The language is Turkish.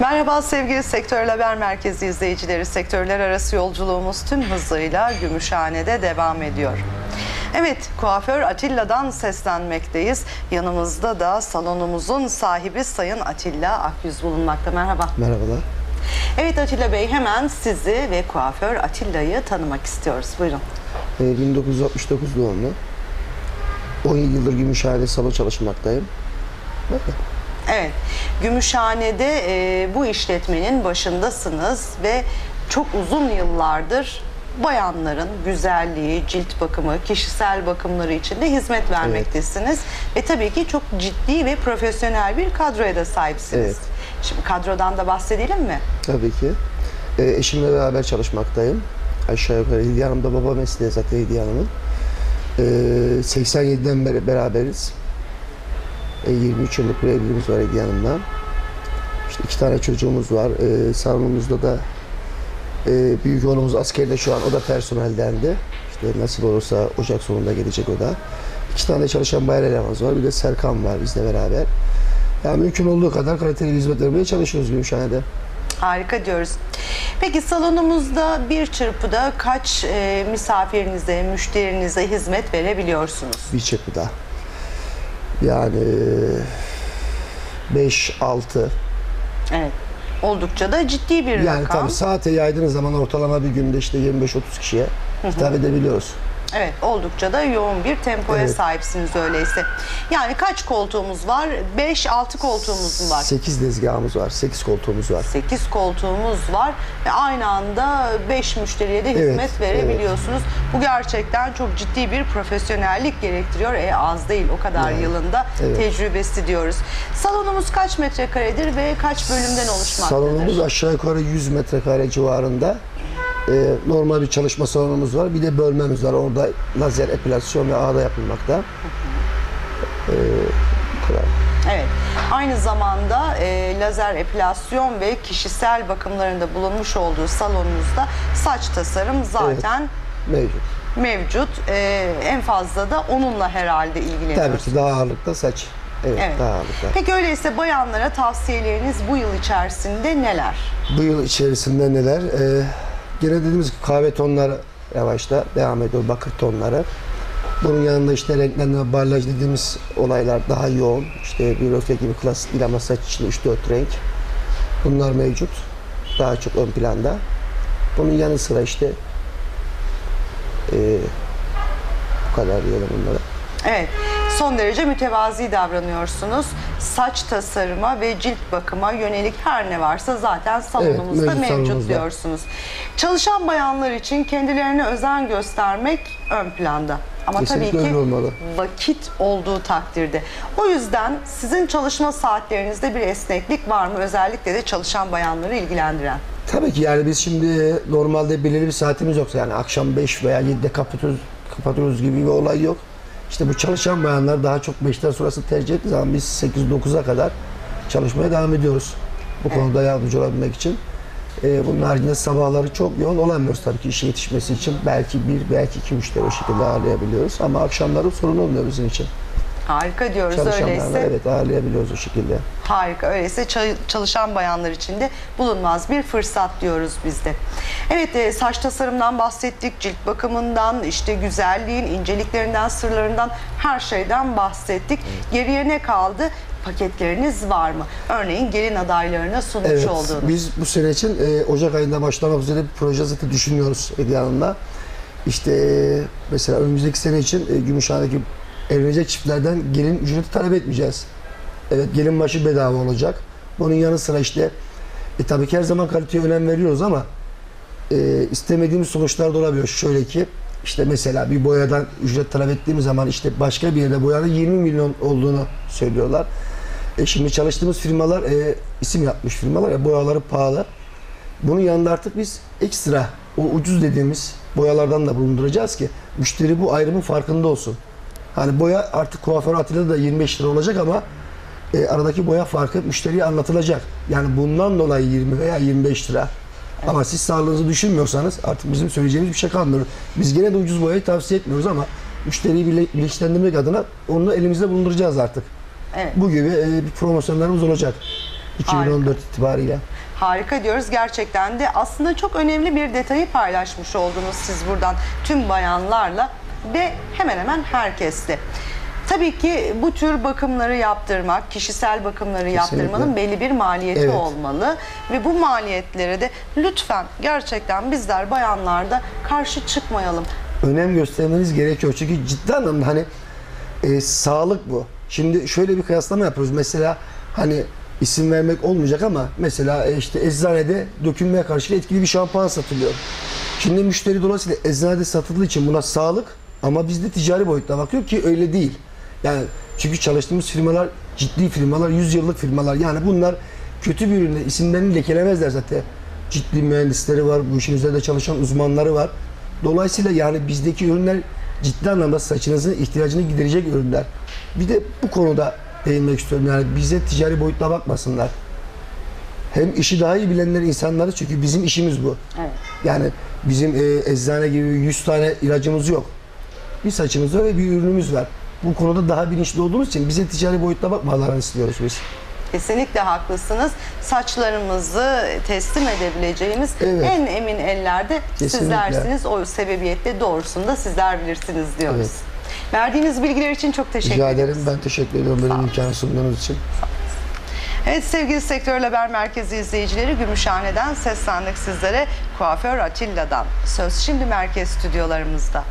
Merhaba sevgili Sektör Haber Merkezi izleyicileri. Sektörler arası yolculuğumuz tüm hızıyla Gümüşhane'de devam ediyor. Evet, kuaför Atilla'dan seslenmekteyiz. Yanımızda da salonumuzun sahibi Sayın Atilla Akyüz bulunmakta. Merhaba. Merhabalar. Evet Atilla Bey, hemen sizi ve kuaför Atilla'yı tanımak istiyoruz. Buyurun. Ee, 1969 doğumlu. 10 yıldır Gümüşhane'de salon çalışmaktayım. Böyle. Evet, Gümüşhane'de e, bu işletmenin başındasınız ve çok uzun yıllardır bayanların güzelliği, cilt bakımı, kişisel bakımları için de hizmet vermektesiniz. Ve tabii ki çok ciddi ve profesyonel bir kadroya da sahipsiniz. Evet. Şimdi kadrodan da bahsedelim mi? Tabii ki. Ee, eşimle beraber çalışmaktayım. Aşağı yukarı Hediye Hanım da baba mesleği zaten Hediye Hanım'ın. Ee, 87'den beri beraberiz. Ee, 23 yıllık bir evliliğimiz var Hediye Hanım'la. İşte iki tane çocuğumuz var. Ee, salonumuzda da e, büyük oğlumuz askerde şu an. O da personeldendi. İşte nasip olursa Ocak sonunda gelecek o da. İki tane çalışan bayan elemanımız var. Bir de Serkan var bizle beraber. Yani mümkün olduğu kadar kaliteli hizmet vermeye çalışıyoruz Gümüşhane'de. Harika diyoruz. Peki salonumuzda bir çırpıda kaç e, misafirinize, müşterinize hizmet verebiliyorsunuz? bir çırpıda. Yani 5 6 Evet. Oldukça da ciddi bir yani rakam. tabii saate yaydığınız zaman ortalama bir günde işte 25 30 kişiye hitap edebiliyoruz. Evet, oldukça da yoğun bir tempoya Evet. sahipsiniz öyleyse. Yani kaç koltuğumuz var? 5-6 koltuğumuz mu var? 8 dezgahımız var, 8 koltuğumuz var. 8 koltuğumuz var ve aynı anda 5 müşteriye de Evet, hizmet verebiliyorsunuz. Bu gerçekten çok ciddi bir profesyonellik gerektiriyor. E az değil o kadar yılında evet. tecrübesi diyoruz. Salonumuz kaç metrekaredir ve kaç bölümden oluşmaktadır? Salonumuz aşağı yukarı 100 metrekare civarında. Ee, normal bir çalışma salonumuz var. Bir de bölmemiz var. Orada lazer epilasyon ve ağda yapılmakta. Bu kadar. Evet. Aynı zamanda e, lazer epilasyon ve kişisel bakımlarında bulunmuş olduğu salonunuzda saç tasarım zaten Mevcut. mevcut. E, en fazla da onunla herhalde Tabii ilgileniyorsunuz. ki daha ağırlıkta saç. Evet, Evet. daha ağırlıkta. Peki öyleyse bayanlara tavsiyeleriniz bu yıl içerisinde neler? Bu yıl içerisinde neler? Ee, gene dediğimiz gibi kahve tonları yavaşta devam ediyor, bakır tonları. Bunun yanında işte renklendirme, barlaj dediğimiz olaylar daha yoğun. İşte röfle gibi klasik değil ama saç için 3-4 renk. Bunlar mevcut. Daha çok ön planda. Bunun yanı sıra işte ee, bu kadar diyelim bunlara. Evet, son derece mütevazi davranıyorsunuz. Saç tasarıma ve cilt bakıma yönelik her ne varsa zaten salonumuzda mevcut mevcut salonumuzda. diyorsunuz. Çalışan bayanlar için kendilerine özen göstermek ön planda. Ama Kesinlikle tabii ki olmalı. vakit olduğu takdirde. O yüzden sizin çalışma saatlerinizde bir esneklik var mı? Özellikle de çalışan bayanları ilgilendiren. Tabii ki yani biz şimdi normalde belirli bir saatimiz yoksa yani akşam 5 veya 7'de kapatıyoruz, kapatıyoruz gibi bir olay yok. İşte bu çalışan bayanlar daha çok 5'ten sonrası tercih ettiği zaman biz 8-9'a kadar çalışmaya devam ediyoruz. Bu konuda yardımcı olabilmek için. Ee, bunun haricinde sabahları çok yoğun olamıyoruz tabii ki işe yetişmesi için. Belki bir, belki iki müşteri o şekilde ağırlayabiliyoruz. Ama akşamları sorun olmuyor bizim için. Harika diyoruz Çalışanlarla öyleyse. evet ağırlayabiliyoruz o şekilde. Harika. Öyleyse ça- çalışan bayanlar için de bulunmaz bir fırsat diyoruz biz de. Evet e, saç tasarımdan bahsettik, cilt bakımından, işte güzelliğin inceliklerinden, sırlarından her şeyden bahsettik. Geriye ne kaldı? Paketleriniz var mı? Örneğin gelin adaylarına sunmuş Evet, olduğunuz. biz bu sene için e, Ocak ayında başlamak üzere bir proje zaten düşünüyoruz Hediye Hanım'la. İşte e, mesela önümüzdeki sene için e, Gümüşhane'deki evlenecek çiftlerden gelin ücreti talep etmeyeceğiz. Evet gelin başı bedava olacak. Bunun yanı sıra işte e, tabii ki her zaman kaliteye önem veriyoruz ama e, istemediğimiz sonuçlar da olabiliyor. Şöyle ki işte mesela bir boyadan ücret talep ettiğimiz zaman işte başka bir yerde boyanın 20 milyon olduğunu söylüyorlar. E şimdi çalıştığımız firmalar e, isim yapmış firmalar ya boyaları pahalı. Bunun yanında artık biz ekstra o ucuz dediğimiz boyalardan da bulunduracağız ki müşteri bu ayrımın farkında olsun. Hani boya artık kuaför Atilla'da da 25 lira olacak ama e, aradaki boya farkı müşteriye anlatılacak. Yani bundan dolayı 20 veya 25 lira. Ama siz sağlığınızı düşünmüyorsanız artık bizim söyleyeceğimiz bir şey kalmıyor. Biz gene de ucuz boyayı tavsiye etmiyoruz ama müşteriyi bilinçlendirmek adına onu elimizde bulunduracağız artık. Evet. Bu gibi e, bir promosyonlarımız olacak. 2014 itibariyle. Harika diyoruz gerçekten de aslında çok önemli bir detayı paylaşmış oldunuz siz buradan tüm bayanlarla ve hemen hemen herkesle. Tabii ki bu tür bakımları yaptırmak, kişisel bakımları yaptırmanın belli bir maliyeti Evet. olmalı ve bu maliyetlere de lütfen gerçekten bizler bayanlarda karşı çıkmayalım. önem göstermeniz gerekiyor. Çünkü ciddi anlamda hani e, sağlık bu. Şimdi şöyle bir kıyaslama yapıyoruz. Mesela hani isim vermek olmayacak ama mesela e, işte eczanede dökülmeye karşı etkili bir şampuan satılıyor. Şimdi müşteri dolayısıyla eczanede satıldığı için buna sağlık ama bizde ticari boyutta bakıyor ki öyle değil. Yani çünkü çalıştığımız firmalar ciddi firmalar, 100 yıllık firmalar. Yani bunlar kötü bir ürünle isimlerini lekelemezler zaten. Ciddi mühendisleri var, bu işin üzerinde çalışan uzmanları var. Dolayısıyla yani bizdeki ürünler ciddi anlamda saçınızın ihtiyacını giderecek ürünler. Bir de bu konuda değinmek istiyorum. Yani bize ticari boyutla bakmasınlar. Hem işi daha iyi bilenler insanları çünkü bizim işimiz bu. Evet. Yani bizim e, eczane gibi 100 tane ilacımız yok. Bir saçımız var ve bir ürünümüz var. Bu konuda daha bilinçli olduğumuz için bize ticari boyutla bakmalarını istiyoruz biz. Kesinlikle haklısınız. Saçlarımızı teslim edebileceğimiz Evet. en emin ellerde Kesinlikle. sizlersiniz. O sebebiyetle doğrusunu da sizler bilirsiniz diyoruz. Evet. Verdiğiniz bilgiler için çok teşekkür Rica ederiz. ederim. Ben teşekkür ediyorum böyle imkanı sunduğunuz için. Evet sevgili Sektör Haber Merkezi izleyicileri Gümüşhane'den seslendik sizlere. Kuaför Atilla'dan. Söz şimdi merkez stüdyolarımızda.